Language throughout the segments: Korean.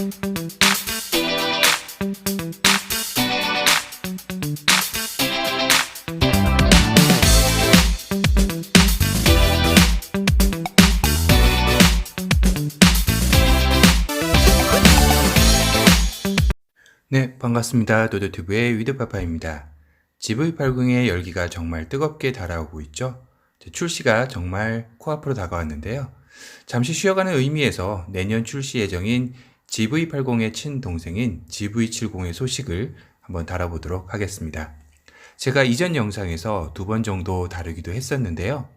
네, 반갑습니다. 도도튜브의 위드파파입니다. GV80의 열기가 정말 뜨겁게 달아오고 있죠. 출시가 정말 코앞으로 다가왔는데요. 잠시 쉬어가는 의미에서 내년 출시 예정인 GV80의 친동생인 GV70의 소식을 한번 다뤄보도록 하겠습니다. 제가 이전 영상에서 두 번 정도 다루기도 했었는데요.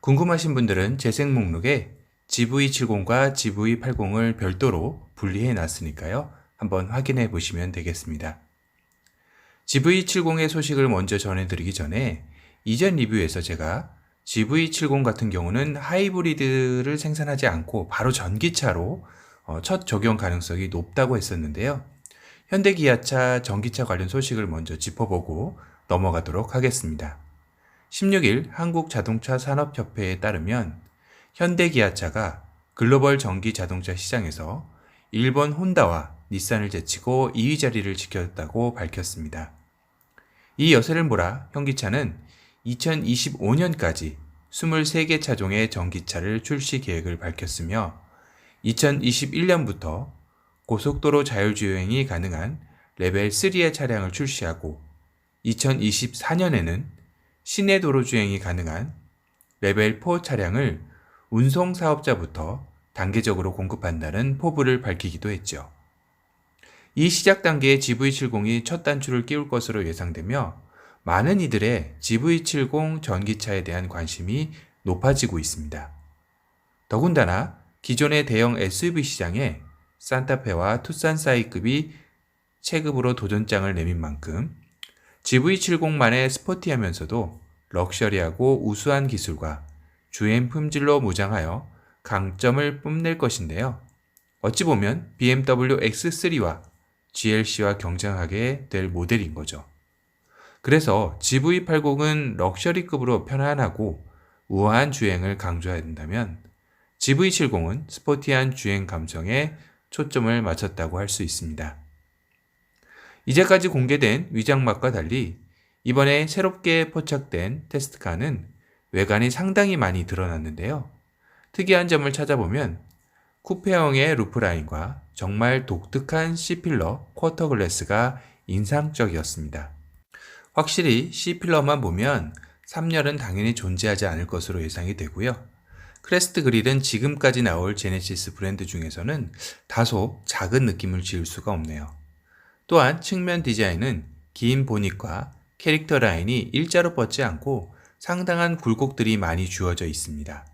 궁금하신 분들은 재생 목록에 GV70과 GV80을 별도로 분리해 놨으니까요. 한번 확인해 보시면 되겠습니다. GV70의 소식을 먼저 전해드리기 전에 이전 리뷰에서 제가 GV70 같은 경우는 하이브리드를 생산하지 않고 바로 전기차로 어, 첫 적용 가능성이 높다고 했었는데요. 현대기아차 전기차 관련 소식을 먼저 짚어보고 넘어가도록 하겠습니다. 16일 한국자동차 산업협회에 따르면 현대기아차가 글로벌 전기 자동차 시장에서 일본 혼다와 닛산을 제치고 2위 자리를 지켰다고 밝혔습니다. 이 여세를 몰아 현기차는 2025년까지 23개 차종의 전기차를 출시 계획을 밝혔으며 2021년부터 고속도로 자율주행이 가능한 레벨 3의 차량을 출시하고 2024년에는 시내 도로 주행이 가능한 레벨 4 차량을 운송 사업자부터 단계적으로 공급한다는 포부를 밝히기도 했죠. 이 시작 단계에 GV70이 첫 단추를 끼울 것으로 예상되며 많은 이들의 GV70 전기차에 대한 관심이 높아지고 있습니다. 더군다나 기존의 대형 SUV 시장에 산타페와 투싼 사이급이 체급으로 도전장을 내민 만큼 GV70만의 스포티하면서도 럭셔리하고 우수한 기술과 주행 품질로 무장하여 강점을 뽐낼 것인데요. 어찌 보면 BMW X3와 GLC와 경쟁하게 될 모델인 거죠. 그래서 GV80은 럭셔리급으로 편안하고 우아한 주행을 강조해야 된다면 GV70은 스포티한 주행 감성에 초점을 맞췄다고 할 수 있습니다. 이제까지 공개된 위장막과 달리 이번에 새롭게 포착된 테스트카는 외관이 상당히 많이 드러났는데요. 특이한 점을 찾아보면 쿠페형의 루프라인과 정말 독특한 C필러 쿼터 글래스가 인상적이었습니다. 확실히 C필러만 보면 3열은 당연히 존재하지 않을 것으로 예상이 되고요. 크레스트 그릴은 지금까지 나올 제네시스 브랜드 중에서는 다소 작은 느낌을 지을 수가 없네요. 또한 측면 디자인은 긴 보닛과 캐릭터 라인이 일자로 뻗지 않고 상당한 굴곡들이 많이 주어져 있습니다.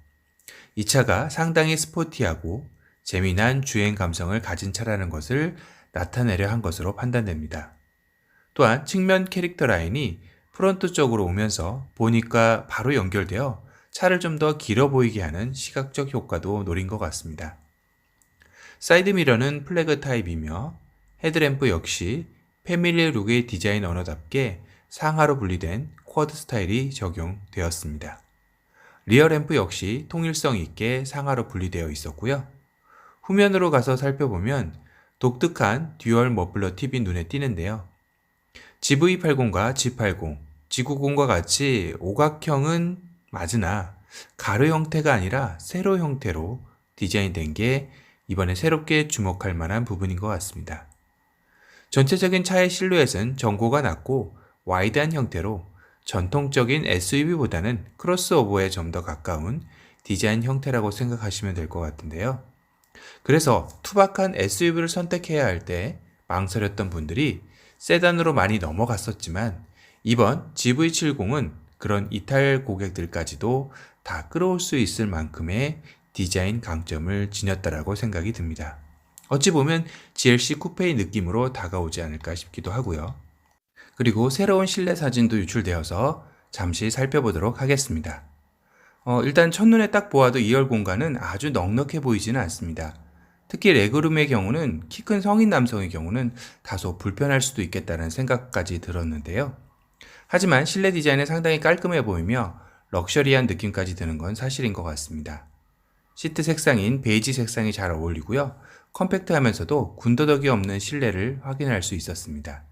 이 차가 상당히 스포티하고 재미난 주행 감성을 가진 차라는 것을 나타내려 한 것으로 판단됩니다. 또한 측면 캐릭터 라인이 프론트 쪽으로 오면서 보니까 바로 연결되어 차를 좀 더 길어 보이게 하는 시각적 효과도 노린 것 같습니다. 사이드 미러는 플래그 타입이며 헤드램프 역시 패밀리 룩의 디자인 언어답게 상하로 분리된 쿼드 스타일이 적용되었습니다. 리어 램프 역시 통일성 있게 상하로 분리되어 있었고요. 후면으로 가서 살펴보면 독특한 듀얼 머플러 팁이 눈에 띄는데요. GV80과 G80, G90과 같이 오각형은 맞으나 가로 형태가 아니라 세로 형태로 디자인된 게 이번에 새롭게 주목할 만한 부분인 것 같습니다. 전체적인 차의 실루엣은 전고가 낮고 와이드한 형태로 전통적인 SUV보다는 크로스오버에 좀 더 가까운 디자인 형태라고 생각하시면 될 것 같은데요. 그래서 투박한 SUV를 선택해야 할 때 망설였던 분들이 세단으로 많이 넘어갔었지만 이번 GV70은 그런 이탈 고객들까지도 다 끌어올 수 있을 만큼의 디자인 강점을 지녔다라고 생각이 듭니다. 어찌 보면 GLC 쿠페의 느낌으로 다가오지 않을까 싶기도 하고요. 그리고 새로운 실내 사진도 유출되어서 잠시 살펴보도록 하겠습니다. 어, 일단 첫눈에 딱 보아도 2열 공간은 아주 넉넉해 보이지는 않습니다. 특히 레그룸의 경우는 키 큰 성인 남성의 경우는 다소 불편할 수도 있겠다는 생각까지 들었는데요. 하지만 실내 디자인은 상당히 깔끔해 보이며 럭셔리한 느낌까지 드는 건 사실인 것 같습니다. 시트 색상인 베이지 색상이 잘 어울리고요. 컴팩트하면서도 군더더기 없는 실내를 확인할 수 있었습니다.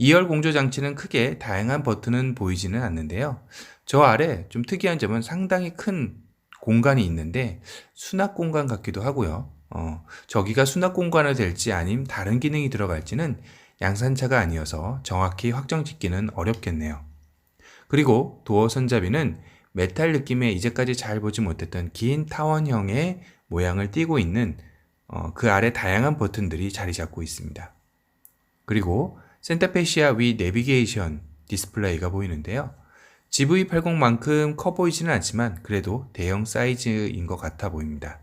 2열 공조 장치는 크게 다양한 버튼은 보이지는 않는데요. 저 아래 좀 특이한 점은 상당히 큰 공간이 있는데 수납 공간 같기도 하고요. 어, 저기가 수납 공간이 될지 아님 다른 기능이 들어갈지는 양산차가 아니어서 정확히 확정 짓기는 어렵겠네요. 그리고 도어 손잡이는 메탈 느낌의 이제까지 잘 보지 못했던 긴 타원형의 모양을 띠고 있는 어, 그 아래 다양한 버튼들이 자리 잡고 있습니다. 그리고 센터페시아 위 내비게이션 디스플레이가 보이는데요. GV80만큼 커 보이지는 않지만 그래도 대형 사이즈인 것 같아 보입니다.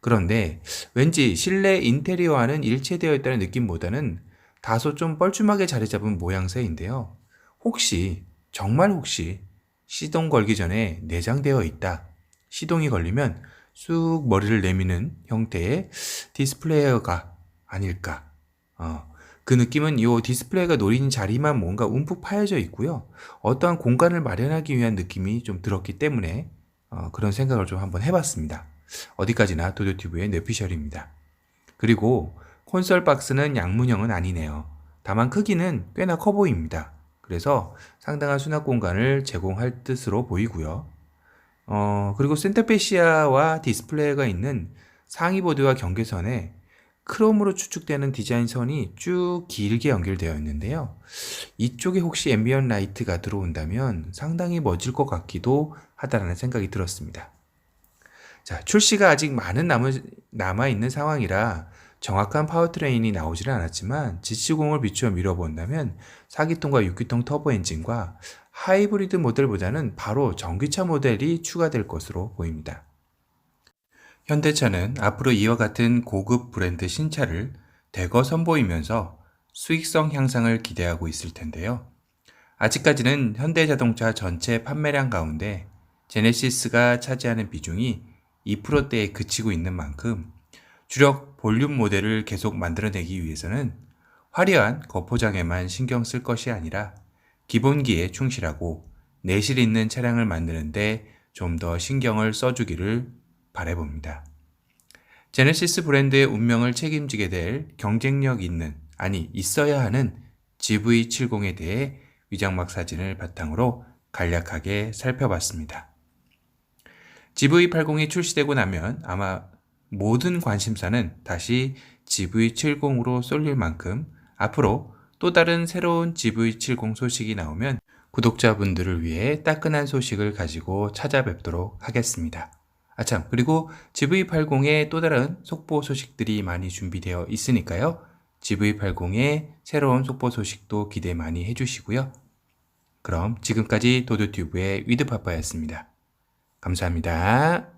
그런데 왠지 실내 인테리어와는 일체되어 있다는 느낌보다는 다소 좀 뻘쭘하게 자리 잡은 모양새인데요. 혹시, 정말 혹시 시동 걸기 전에 내장되어 있다. 시동이 걸리면 쑥 머리를 내미는 형태의 디스플레이어가 아닐까. 어, 그 느낌은 이 디스플레이가 노린 자리만 뭔가 움푹 파여져 있고요. 어떠한 공간을 마련하기 위한 느낌이 좀 들었기 때문에 어, 그런 생각을 좀 한번 해봤습니다. 어디까지나 도도튜브의 뇌피셜입니다. 그리고 콘솔 박스는 양문형은 아니네요. 다만 크기는 꽤나 커 보입니다. 그래서 상당한 수납 공간을 제공할 뜻으로 보이고요. 어, 그리고 센터페시아와 디스플레이가 있는 상위 보드와 경계선에 크롬으로 추측되는 디자인 선이 쭉 길게 연결되어 있는데요. 이쪽에 혹시 앰비언 라이트가 들어온다면 상당히 멋질 것 같기도 하다라는 생각이 들었습니다. 자, 출시가 아직 많은 남은, 남아있는 상황이라 정확한 파워트레인이 나오지는 않았지만 지치공을 비추어 밀어본다면 4기통과 6기통 터보 엔진과 하이브리드 모델보다는 바로 전기차 모델이 추가될 것으로 보입니다. 현대차는 앞으로 이와 같은 고급 브랜드 신차를 대거 선보이면서 수익성 향상을 기대하고 있을 텐데요. 아직까지는 현대자동차 전체 판매량 가운데 제네시스가 차지하는 비중이 2%대에 그치고 있는 만큼 주력 볼륨 모델을 계속 만들어내기 위해서는 화려한 거포장에만 신경 쓸 것이 아니라 기본기에 충실하고 내실 있는 차량을 만드는데 좀 더 신경을 써주기를 바래봅니다. 제네시스 브랜드의 운명을 책임지게 될 경쟁력 있는, 아니, 있어야 하는 GV70에 대해 위장막 사진을 바탕으로 간략하게 살펴봤습니다. GV80이 출시되고 나면 아마 모든 관심사는 다시 GV70으로 쏠릴 만큼 앞으로 또 다른 새로운 GV70 소식이 나오면 구독자분들을 위해 따끈한 소식을 가지고 찾아뵙도록 하겠습니다. 아참, 그리고 GV80의 또 다른 속보 소식들이 많이 준비되어 있으니까요. GV80의 새로운 속보 소식도 기대 많이 해주시고요. 그럼 지금까지 도도튜브의 위드파파였습니다. 감사합니다.